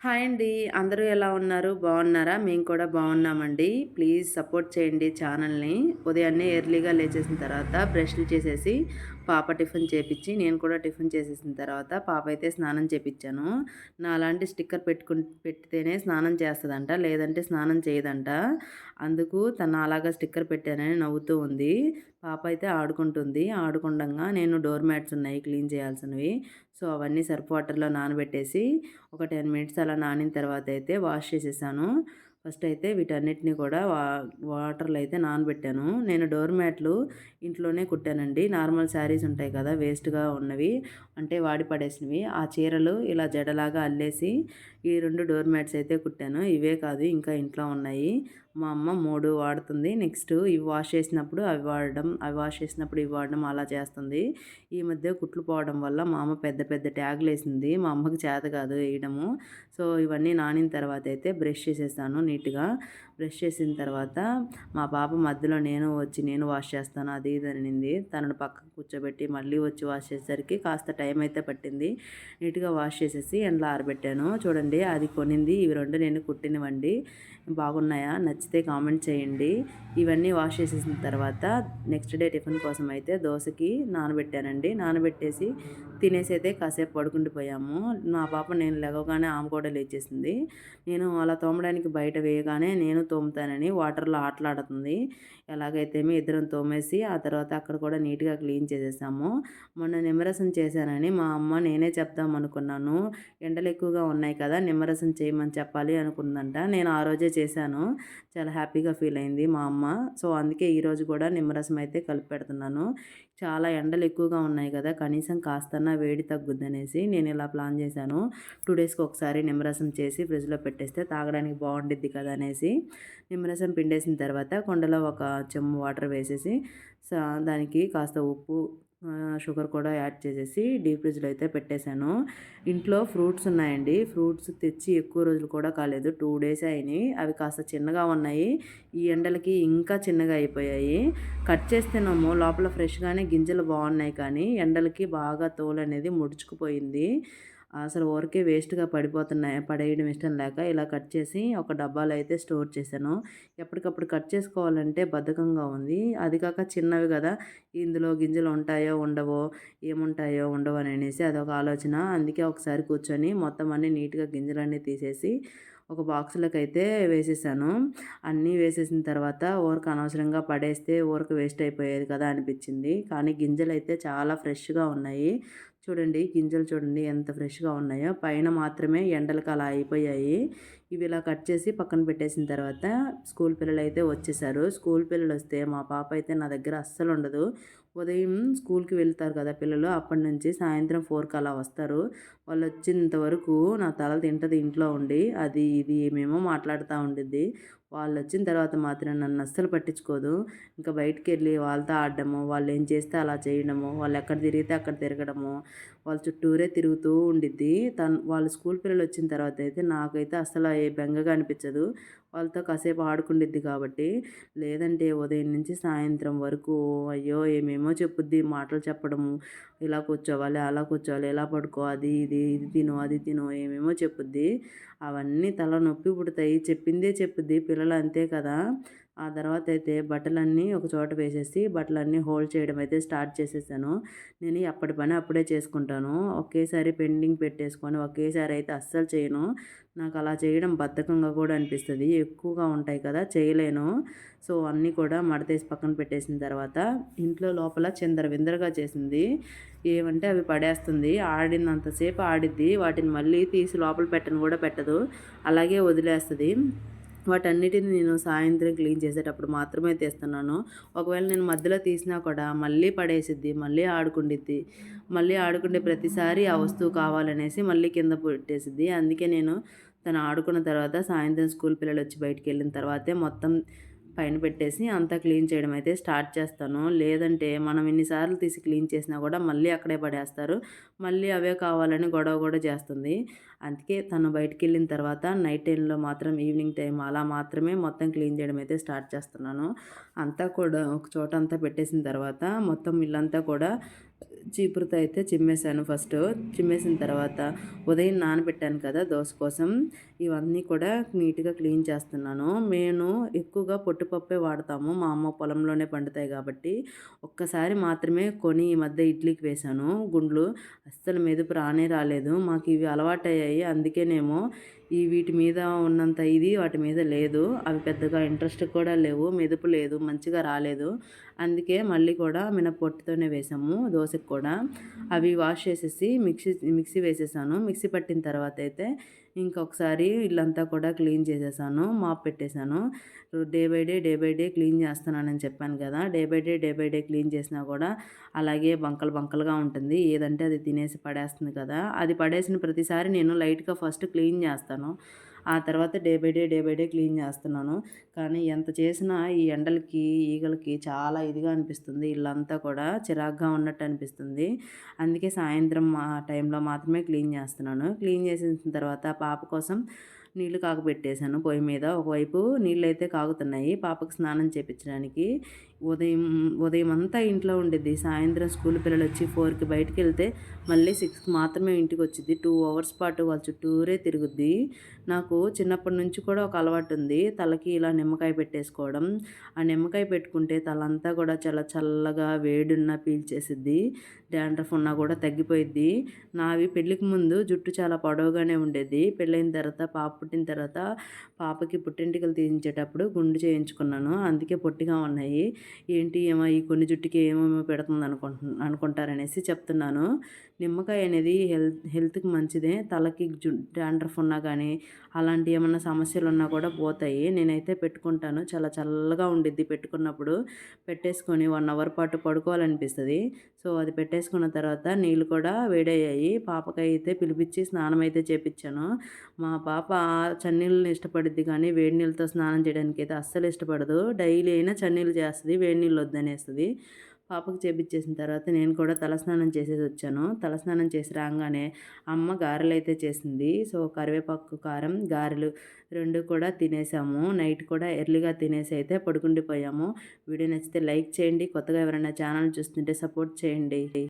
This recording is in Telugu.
హాయ్ అండి. అందరూ ఎలా ఉన్నారు? బాగున్నారా? మేము కూడా బాగున్నామండి. ప్లీజ్ సపోర్ట్ చేయండి ఛానల్ని. ఉదయాన్నే ఎర్లీగా లేచేసిన తర్వాత బ్రష్లు చేసేసి పాప టిఫిన్ చేపించి నేను కూడా టిఫిన్ చేసేసిన తర్వాత పాప అయితే స్నానం చేపించాను నా అలాంటి స్టిక్కర్ పెట్టుకు పెట్టితేనే స్నానం చేస్తుందంట లేదంటే స్నానం చేయదంట. అందుకు తను అలాగా స్టిక్కర్ పెట్టానని నవ్వుతూ ఉంది. పాప అయితే ఆడుకుంటుంది. ఆడుకుండగా నేను డోర్ మ్యాట్స్ ఉన్నాయి క్లీన్ చేయాల్సినవి. సో అవన్నీ సర్ఫ్ వాటర్లో నానబెట్టేసి ఒక టెన్ మినిట్స్ అలా నానిన తర్వాత అయితే వాష్ చేసేసాను. ఫస్ట్ అయితే వీటన్నిటిని కూడా వా వాటర్లో అయితే నానబెట్టాను. నేను డోర్ మ్యాట్లు ఇంట్లోనే కుట్టానండి. నార్మల్ శారీస్ ఉంటాయి కదా వేస్ట్గా ఉన్నవి అంటే వాడి పడేసినవి. ఆ చీరలు ఇలా జడలాగా అల్లేసి ఈ రెండు డోర్ మ్యాట్స్ అయితే కుట్టాను. ఇవే కాదు ఇంకా ఇంట్లో ఉన్నాయి. మా అమ్మ మూడు వాడుతుంది. నెక్స్ట్ ఇవి వాష్ చేసినప్పుడు అవి వాడడం అవి వాష్ చేసినప్పుడు ఇవి వాడడం అలా చేస్తుంది. ఈ మధ్య కుట్లు పోవడం వల్ల మా అమ్మ పెద్ద పెద్ద ట్యాగులు వేసింది. మా అమ్మకి చేత కాదు వేయడము. సో ఇవన్నీ నానిన తర్వాత అయితే బ్రష్ చేసేస్తాను నీట్గా. బ్రష్ చేసిన తర్వాత మా పాప మధ్యలో నేను వచ్చి నేను వాష్ చేస్తాను అది ఇది అనింది. తనను పక్కకు కూర్చోబెట్టి మళ్ళీ వచ్చి వాష్ చేసేసరికి కాస్త టైం అయితే పట్టింది. నీట్గా వాష్ చేసేసి ఎండలో ఆరబెట్టాను. చూడండి అది కొనింది. ఇవి రెండు నేను కుట్టినవండి. బాగున్నాయా? నచ్చితే కామెంట్ చేయండి. ఇవన్నీ వాష్ చేసేసిన తర్వాత నెక్స్ట్ డే టిఫిన్ కోసం అయితే దోశకి నానబెట్టానండి. నానబెట్టేసి తినేసి అయితే కాసేపు పడుకుండిపోయాము మా పాప నేను లేవగానే ఆమె కూడా లేచేసింది. నేను అలా తోమడానికి బయట వేయగానే నేను తోముతానని వాటర్లో ఆటలాడుతుంది. ఎలాగైతే మీ ఇద్దరం తోమేసి ఆ తర్వాత అక్కడ కూడా నీట్గా క్లీన్ చేసేసాము. మొన్న నిమ్మరసం చేశానని మా అమ్మ నేనే చెప్దాం అనుకున్నాను. ఎండలు ఎక్కువగా ఉన్నాయి కదా నిమ్మరసం చేయమని చెప్పాలి అనుకుందంట. నేను ఆ రోజే చేశాను. చాలా హ్యాపీగా ఫీల్ అయింది మా అమ్మ. సో అందుకే ఈరోజు కూడా నిమ్మరసం అయితే కలిపి పెడుతున్నాను. చాలా ఎండలు ఎక్కువగా ఉన్నాయి కదా కనీసం కాస్తన్నా వేడి తగ్గుద్దనేసి నేను ఇలా ప్లాన్ చేశాను. టూ డేస్కి ఒకసారి నిమ్మరసం చేసి ఫ్రిడ్జ్లో పెట్టేస్తే తాగడానికి బాగుండిద్ది కదా అనేసి నిమ్మరసం పిండేసిన తర్వాత కొండలో ఒక చెమ్ము వాటర్ వేసేసి దానికి కాస్త ఉప్పు షుగర్ కూడా యాడ్ చేసేసి డీప్ ఫ్రిడ్జ్లో అయితే పెట్టేశాను. ఇంట్లో ఫ్రూట్స్ ఉన్నాయండి. ఫ్రూట్స్ తెచ్చి ఎక్కువ రోజులు కూడా కాలేదు. టూ డేస్ అయినాయి. అవి కాస్త చిన్నగా ఉన్నాయి. ఈ ఎండలకి ఇంకా చిన్నగా అయిపోయాయి. కట్ చేస్తేనేమో లోపల ఫ్రెష్గానే గింజలు బాగున్నాయి కానీ ఎండలకి బాగా తోలు అనేది ముడుచుకుపోయింది. అసలు ఊరికే వేస్ట్గా పడిపోతున్నాయి పడేయడం ఇష్టం లేక ఇలా కట్ చేసి ఒక డబ్బాలో అయితే స్టోర్ చేశాను. ఎప్పటికప్పుడు కట్ చేసుకోవాలంటే బద్ధకంగా ఉంది. అది కాక చిన్నవి కదా ఇందులో గింజలు ఉంటాయో ఉండవో ఏముంటాయో ఉండవో అని అనేసి అదొక ఆలోచన. అందుకే ఒకసారి కూర్చొని మొత్తం అన్నీ నీట్గా గింజలన్నీ తీసేసి ఒక బాక్స్లోకి అయితే వేసేసాను. అన్నీ వేసేసిన తర్వాత ఊరకు అనవసరంగా పడేస్తే ఊరకు వేస్ట్ అయిపోయేది కదా అనిపించింది. కానీ గింజలు అయితే చాలా ఫ్రెష్గా ఉన్నాయి. చూడండి గింజలు చూడండి ఎంత ఫ్రెష్గా ఉన్నాయో. పైన మాత్రమే ఎండలకు అలా అయిపోయాయి. ఇవి ఇలా కట్ చేసి పక్కన పెట్టేసిన తర్వాత స్కూల్ పిల్లలు అయితే వచ్చేసారు. స్కూల్ పిల్లలు వస్తే మా పాప అయితే నా దగ్గర అస్సలు ఉండదు. ఉదయం స్కూల్కి వెళ్తారు కదా పిల్లలు అప్పటి నుంచి సాయంత్రం ఫోర్కి అలా వస్తారు. వాళ్ళు వచ్చేంత వరకు నా తల తింటది ఇంట్లో ఉండి అది ఇది ఏమేమో మాట్లాడుతూ ఉండిద్ది. వాళ్ళు వచ్చిన తర్వాత మాత్రం నన్ను అస్సలు పట్టించుకోదు. ఇంకా బయటికి వెళ్ళి వాళ్ళతో ఆడడము వాళ్ళు ఏం చేస్తే అలా చేయడము వాళ్ళు ఎక్కడ తిరిగితే అక్కడ తిరగడము వాళ్ళ చుట్టూరే తిరుగుతూ ఉండిద్ది. తను వాళ్ళ స్కూల్ పిల్లలు వచ్చిన తర్వాత అయితే నాకైతే అసలు ఏ బెంగగా అనిపించదు. వాళ్ళతో కాసేపు ఆడుకుండిద్ది కాబట్టి లేదంటే ఉదయం నుంచి సాయంత్రం వరకు అయ్యో ఏమేమో చెప్పుద్ది మాటలు చెప్పడము ఇలా కూర్చోవాలి అలా కూర్చోవాలి ఎలా పడుకో అది ఇది ఇది తిను అది తిను ఏమేమో చెప్పుద్ది. అవన్నీ తల నొప్పి పుడతాయి. చెప్పిందే చెప్పుద్ది. పిల్లలు అంతే కదా. ఆ తర్వాత అయితే బట్టలన్నీ ఒక చోట వేసేసి బట్టలన్నీ హోల్డ్ చేయడం అయితే స్టార్ట్ చేసేసాను. నేను అప్పటి పని అప్పుడే చేసుకుంటాను. ఒకేసారి పెండింగ్ పెట్టేసుకొని ఒకేసారి అయితే అస్సలు చేయను. నాకు అలా చేయడం బద్ధకంగా కూడా అనిపిస్తుంది. ఎక్కువగా ఉంటాయి కదా చేయలేను. సో అన్నీ కూడా మడతేసి పక్కన పెట్టేసిన తర్వాత ఇంట్లో లోపల చిందర విందరగా చేసింది. ఏమంటే అవి పడేస్తుంది. ఆడినంతసేపు ఆడిద్ది. వాటిని మళ్ళీ తీసి లోపల పెట్టను కూడా పెట్టదు. అలాగే వదిలేస్తుంది. వాటన్నిటిని నేను సాయంత్రం క్లీన్ చేసేటప్పుడు మాత్రమే తీస్తున్నాను. ఒకవేళ నేను మధ్యలో తీసినా కూడా మళ్ళీ పడేసిద్ది మళ్ళీ ఆడుకుండిద్ది. మళ్ళీ ఆడుకుంటే ప్రతిసారి ఆ వస్తువు కావాలనేసి మళ్ళీ కింద పెట్టేసిద్ది. అందుకే నేను తను ఆడుకున్న తర్వాత సాయంత్రం స్కూల్ పిల్లలు వచ్చి బయటికి వెళ్ళిన తర్వాతే మొత్తం పైన పెట్టేసి అంతా క్లీన్ చేయడం అయితే స్టార్ట్ చేస్తాను. లేదంటే మనం ఎన్నిసార్లు తీసి క్లీన్ చేసినా కూడా మళ్ళీ అక్కడే పడేస్తారు. మళ్ళీ అవే కావాలని గొడవ కూడా చేస్తుంది. అందుకే తను బయటికి వెళ్ళిన తర్వాత నైట్ టైంలో మాత్రం ఈవినింగ్ టైం అలా మాత్రమే మొత్తం క్లీన్ చేయడం అయితే స్టార్ట్ చేస్తున్నాను. అంతా కూడా ఒక చోట అంతా పెట్టేసిన తర్వాత మొత్తం ఇల్లంతా కూడా చీపురుతో అయితే చిమ్మేశాను ఫస్ట్. చిమ్మేసిన తర్వాత ఉదయం నానబెట్టాను కదా దోశ కోసం. ఇవన్నీ కూడా నీట్గా క్లీన్ చేస్తున్నాను. నేను ఎక్కువగా పొట్టుపప్పే వాడతాము. మా అమ్మ పొలంలోనే పండుతాయి కాబట్టి ఒక్కసారి మాత్రమే కొని ఈ మధ్య ఇడ్లీకి వేశాను. గుండ్లు అస్సలు మెదుపు రానే రాలేదు. మాకు ఇవి అలవాటయ్యాయి. అందుకేనేమో ఈ వీటి మీద ఉన్నంత ఇది వాటి మీద లేదు. అవి పెద్దగా ఇంట్రెస్ట్ కూడా లేవు మెదుపు లేదు మంచిగా రాలేదు. అందుకే మళ్ళీ కూడా మినపొట్టుతోనే వేసాము దోశకు కూడా. అవి వాష్ చేసేసి మిక్సీ మిక్సీ వేసేసాను. మిక్సీ పట్టిన తర్వాత అయితే ఇంకొకసారి ఇల్లంతా కూడా క్లీన్ చేసేసాను మాప్ పెట్టేశాను. Day by day day by day clean చేస్తున్నానని చెప్పాను కదా day by day day by day clean చేసినా కూడా అలాగే బంకలు బంకలుగా ఉంటుంది. ఏదంటే అది తినేసి పడేస్తుంది కదా అది పడేసిన ప్రతిసారి నేను లైట్గా ఫస్ట్ క్లీన్ చేస్తాను. ఆ తర్వాత day by day day by day clean చేస్తున్నాను. కానీ ఎంత చేసినా ఈ ఎండలకి ఈగలకి చాలా ఇదిగా అనిపిస్తుంది. ఇల్లంతా కూడా చిరాగ్గా ఉన్నట్టు అనిపిస్తుంది. అందుకే సాయంత్రం ఆ టైంలో మాత్రమే క్లీన్ చేస్తున్నాను. క్లీన్ చేసిన తర్వాత పాప కోసం నీళ్ళు కాకబెట్టేశాను పొయ్యి మీద. ఒకవైపు నీళ్ళు అయితే కాగుతున్నాయి. పాపకు స్నానం చేయించడానికి ఉదయం ఉదయం అంతా ఇంట్లో ఉండేది. సాయంత్రం స్కూల్ పిల్లలు వచ్చి ఫోర్కి బయటకు వెళ్తే మళ్ళీ సిక్స్కి మాత్రమే ఇంటికి వచ్చింది టూ అవర్స్ పాటు వాళ్ళ చుట్టూరే తిరుగుద్ది. నాకు చిన్నప్పటి నుంచి కూడా ఒక అలవాటు ఉంది తలకి ఇలా నిమ్మకాయ పెట్టేసుకోవడం. ఆ నిమ్మకాయ పెట్టుకుంటే తలంతా కూడా చాలా చల్లగా వేడున్నా పీల్చేసిద్ది. డాండ్రఫ్ ఉన్నా కూడా తగ్గిపోయిద్ది. నావి పెళ్ళికి ముందు జుట్టు చాలా పొడవుగానే ఉండేది. పెళ్ళైన తర్వాత పాప పుట్టిన తర్వాత పాపకి పుట్టింటికలు తీయించేటప్పుడు గుండు చేయించుకున్నాను. అందుకే పొట్టిగా ఉన్నాయి. ఏంటి ఏమో ఈ కొన్ని జుట్టుకి ఏమేమో పెడుతుంది అనుకుంటు అనుకుంటారనేసి చెప్తున్నాను. నిమ్మకాయ అనేది హెల్త్ హెల్త్కి మంచిదే. తలకి జు డాండ్రఫ్ ఉన్నా కానీ అలాంటి ఏమన్నా సమస్యలు ఉన్నా కూడా పోతాయి. నేనైతే పెట్టుకుంటాను. చాలా చల్లగా ఉండిద్ది పెట్టుకున్నప్పుడు. పెట్టేసుకొని వన్ అవర్ పాటు పడుకోవాలనిపిస్తుంది. సో అది పెట్టేసుకున్న తర్వాత నీళ్ళు కూడా వేడయ్యాయి. పాపకైతే పిలిపించి స్నానం అయితే చేపించాను మా పాప చన్నీళ్ళని ఇష్టపడుద్ది కానీ వేడి నీళ్ళతో స్నానం చేయడానికి అయితే అస్సలు ఇష్టపడదు. డైలీ అయినా చన్నీళ్ళు చేస్తుంది. వేడి నీళ్ళు వద్దనేస్తుంది. పాపకు చేపించేసిన తర్వాత నేను కూడా తలస్నానం చేసేసి వచ్చాను. తలస్నానం చేసి రాగానే అమ్మ గారెలు అయితే చేసింది. సో కరివేపాకు కారం గారెలు రెండు కూడా తినేసాము. నైట్ కూడా ఎర్లీగా తినేసి అయితే పడుకుండిపోయాము. వీడియో నచ్చితే లైక్ చేయండి. కొత్తగా ఎవరైనా ఛానల్ చూస్తుంటే సపోర్ట్ చేయండి.